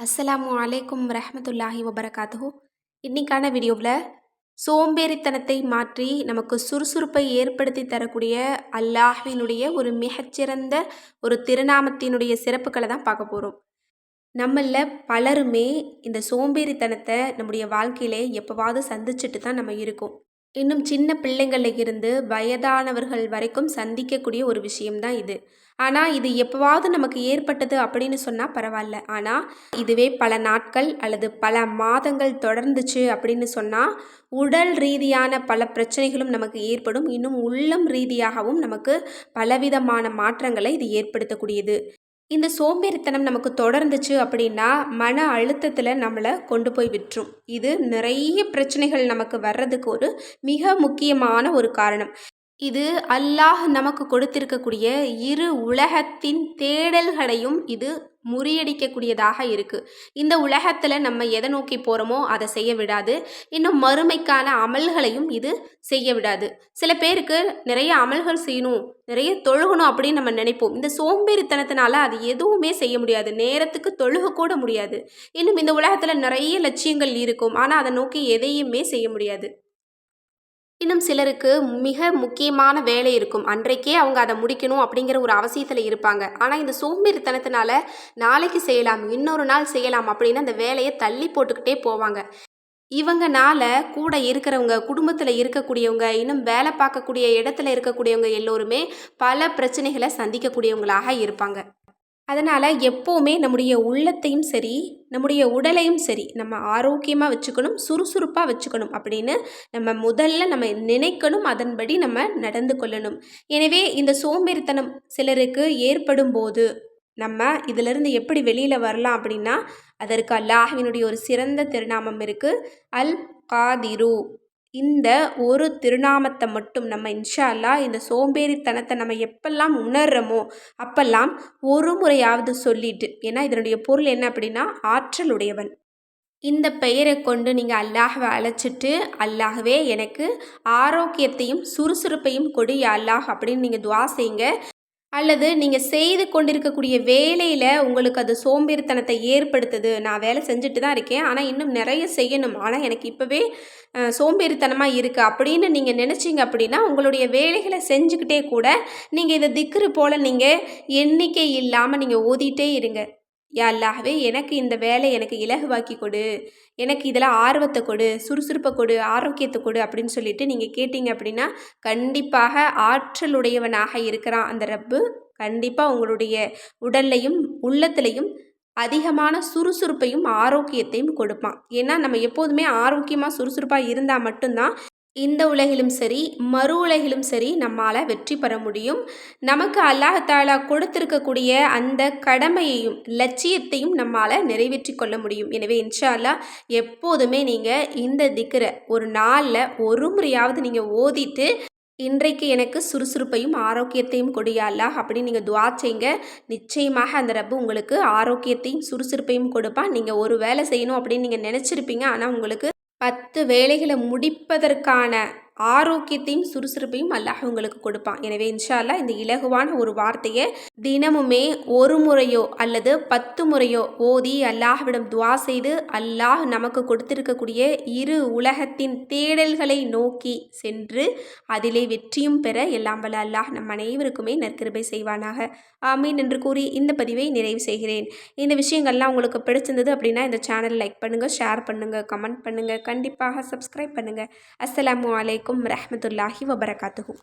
அஸ்ஸலாமு அலைக்கும் ரஹமத்துல்லாஹி வபரகாத்து இன்னைக்கான வீடியோவில் சோம்பேறித்தனத்தை மாற்றி நமக்கு சுறுசுறுப்பை ஏற்படுத்தி தரக்கூடிய அல்லாஹ்வினுடைய ஒரு மிகச்சிறந்த ஒரு திருநாமத்தினுடைய சிறப்புகளை தான் பார்க்க போகிறோம் நம்மளில் பலருமே இந்த சோம்பேறித்தனத்தை நம்முடைய வாழ்க்கையிலே எப்போவாவது சந்திச்சுட்டு தான் நம்ம இருக்கோம். இன்னும் சின்ன பிள்ளைங்கள்ல இருந்து வயதானவர்கள் வரைக்கும் சந்திக்கக்கூடிய ஒரு விஷயம்தான் இது. ஆனால் இது எப்போவாவது நமக்கு ஏற்பட்டது அப்படின்னு சொன்னால் பரவாயில்ல. ஆனால் இதுவே பல நாட்கள் அல்லது பல மாதங்கள் தொடர்ந்துச்சு அப்படின்னு சொன்னால் உடல் ரீதியான பல பிரச்சனைகளும் நமக்கு ஏற்படும். இன்னும் உள்ளம் ரீதியாகவும் நமக்கு பலவிதமான மாற்றங்களை இது ஏற்படுத்தக்கூடியது. இந்த சோம்பேறித்தனம் நமக்கு தொடர்ந்துச்சு அப்படின்னா மன அழுத்தத்தில் நம்மளை கொண்டு போய் விட்டுரும். இது நிறைய பிரச்சனைகள் நமக்கு வர்றதுக்கு ஒரு மிக முக்கியமான ஒரு காரணம். இது அல்லாஹ் நமக்கு கொடுத்திருக்கக்கூடிய இரு உலகத்தின் தேடல்களையும் இது முறியடிக்கக்கூடியதாக இருக்குது இந்த உலகத்தில் நம்ம எதை நோக்கி போகிறோமோ அதை செய்ய விடாது. இன்னும் மறுமைக்கான அமல்களையும் இது செய்ய விடாது. சில பேருக்கு நிறைய அமல்கள் செய்யணும் நிறைய தொழுகணும் அப்படின்னு நம்ம நினைப்போம். இந்த சோம்பேறித்தனத்தினால அது எதுவுமே செய்ய முடியாது. நேரத்துக்கு தொழுக கூட முடியாது. இன்னும் இந்த உலகத்தில் நிறைய லட்சியங்கள் இருக்கும். ஆனால் அதை நோக்கி எதையுமே செய்ய முடியாது. இன்னும் சிலருக்கு மிக முக்கியமான வேலை இருக்கும். அன்றைக்கே அவங்க அதை முடிக்கணும் அப்படிங்கிற ஒரு அவசியத்தில் இருப்பாங்க. ஆனால் இந்த சோம்பேறித்தனத்தினால நாளைக்கு செய்யலாம் இன்னொரு நாள் செய்யலாம் அப்படின்னு அந்த வேலையை தள்ளி போட்டுக்கிட்டே போவாங்க. இவங்கனால கூட இருக்கிறவங்க குடும்பத்தில் இருக்கக்கூடியவங்க இன்னும் வேலை பார்க்கக்கூடிய இடத்துல இருக்கக்கூடியவங்க எல்லோருமே பல பிரச்சனைகளை சந்திக்கக்கூடியவங்களாக இருப்பாங்க. அதனால் எப்போவுமே நம்முடைய உள்ளத்தையும் சரி நம்முடைய உடலையும் சரி நம்ம ஆரோக்கியமாக வச்சுக்கணும் சுறுசுறுப்பாக வச்சுக்கணும் அப்படின்னு நம்ம முதல்ல நம்ம நினைக்கணும் அதன்படி நம்ம நடந்து கொள்ளணும். எனவே இந்த சோம்பேறித்தனம் சிலருக்கு ஏற்படும் போது நம்ம இதிலிருந்து எப்படி வெளியில் வரலாம் அப்படின்னா அதற்கு அல்லாஹினுடைய ஒரு சிறந்த திருநாமம் இருக்குது அல் காதிரு இந்த ஒரு திருநாமத்தை மட்டும் நம்ம இன்ஷா அல்லா இந்த சோம்பேறித்தனத்தை நம்ம எப்பெல்லாம் உணர்றோமோ அப்பெல்லாம் ஒரு முறையாவது சொல்லிட்டு ஏன்னா இதனுடைய பொருள் என்ன அப்படின்னா ஆற்றலுடையவன். இந்த பெயரை கொண்டு நீங்கள் அல்லாஹவை அழைச்சிட்டு அல்லாஹவே எனக்கு ஆரோக்கியத்தையும் சுறுசுறுப்பையும் கொடு அல்லாஹ் அப்படின்னு நீங்கள் துவா செய்யுங்க. அல்லது நீங்கள் செய்து கொண்டிருக்கக்கூடிய வேலையில் உங்களுக்கு அது சோம்பேறித்தனத்தை ஏற்படுத்துது. நான் வேலை செஞ்சுட்டு தான் இருக்கேன். ஆனால் இன்னும் நிறைய செய்யணும். ஆனால் எனக்கு இப்போவே சோம்பேறித்தனமாக இருக்குது அப்படின்னு நீங்கள் நினச்சிங்க அப்படின்னா உங்களுடைய வேலைகளை செஞ்சுக்கிட்டே கூட நீங்கள் இதை திக்குறு போல் நீங்கள் எண்ணிக்கை இல்லாமல் நீங்கள் ஓதிட்டே இருங்க. யா அல்லாஹ்வே எனக்கு இந்த வேலை எனக்கு இலகுவாக்கி கொடு. எனக்கு இதில் ஆர்வத்தை கொடு சுறுசுறுப்பை கொடு ஆரோக்கியத்தை கொடு அப்படின்னு சொல்லிட்டு நீங்கள் கேட்டிங்க அப்படின்னா கண்டிப்பாக ஆற்றலுடையவனாக இருக்கிறான் அந்த ரப்பு. கண்டிப்பாக உங்களுடைய உடல்லையும் உள்ளத்துலையும் அதிகமான சுறுசுறுப்பையும் ஆரோக்கியத்தையும் கொடுப்பான். ஏன்னா நம்ம எப்போதுமே ஆரோக்கியமாக சுறுசுறுப்பாக இருந்தால் மட்டும்தான் இந்த உலகிலும் சரி மறு உலகிலும் சரி நம்மால் வெற்றி பெற முடியும். நமக்கு அல்லாஹாலா கொடுத்திருக்கக்கூடிய அந்த கடமையையும் லட்சியத்தையும் நம்மால் நிறைவேற்றி கொள்ள முடியும். எனவே இன்ஷா அல்லா எப்போதுமே நீங்கள் இந்த திக்கரை ஒரு நாளில் ஒரு முறையாவது நீங்கள் ஓதிட்டு இன்றைக்கு எனக்கு சுறுசுறுப்பையும் ஆரோக்கியத்தையும் கொடியாலா அப்படின்னு நீங்கள் துவா செய்யுங்க நிச்சயமாக அந்த ரப்பு உங்களுக்கு ஆரோக்கியத்தையும் சுறுசுறுப்பையும் கொடுப்பான். நீங்கள் ஒரு வேலை செய்யணும் அப்படின்னு நீங்கள் நினச்சிருப்பீங்க. ஆனால் உங்களுக்கு பத்து வேலைகளை முடிப்பதற்கான ஆரோக்கியத்தையும் சுறுசுறுப்பையும் அல்லாஹ் உங்களுக்கு கொடுப்பான். எனவே இன்ஷால்லா இந்த இலகுவான ஒரு வார்த்தையை தினமுமே ஒரு முறையோ அல்லது பத்து முறையோ ஓதி அல்லாஹ்விடம் துவா செய்து அல்லாஹ் நமக்கு கொடுத்திருக்கக்கூடிய இரு உலகத்தின் தேடல்களை நோக்கி சென்று அதிலே வெற்றியும் பெற எல்லாம் வல்ல அல்லாஹ் நம் அனைவருக்குமே நற்கிருபை செய்வானாக. ஆமீன் என்று கூறி இந்த பதிவை நிறைவு செய்கிறேன். இந்த விஷயங்கள்லாம் உங்களுக்கு பிடிச்சிருந்தது அப்படின்னா இந்த சேனல் லைக் பண்ணுங்கள் ஷேர் பண்ணுங்கள் கமெண்ட் பண்ணுங்கள் கண்டிப்பாக சப்ஸ்கிரைப் பண்ணுங்கள் அஸ்லாம் வலைக்கம் வரமத்துல்லாஹி வபரகாத்துஹூ.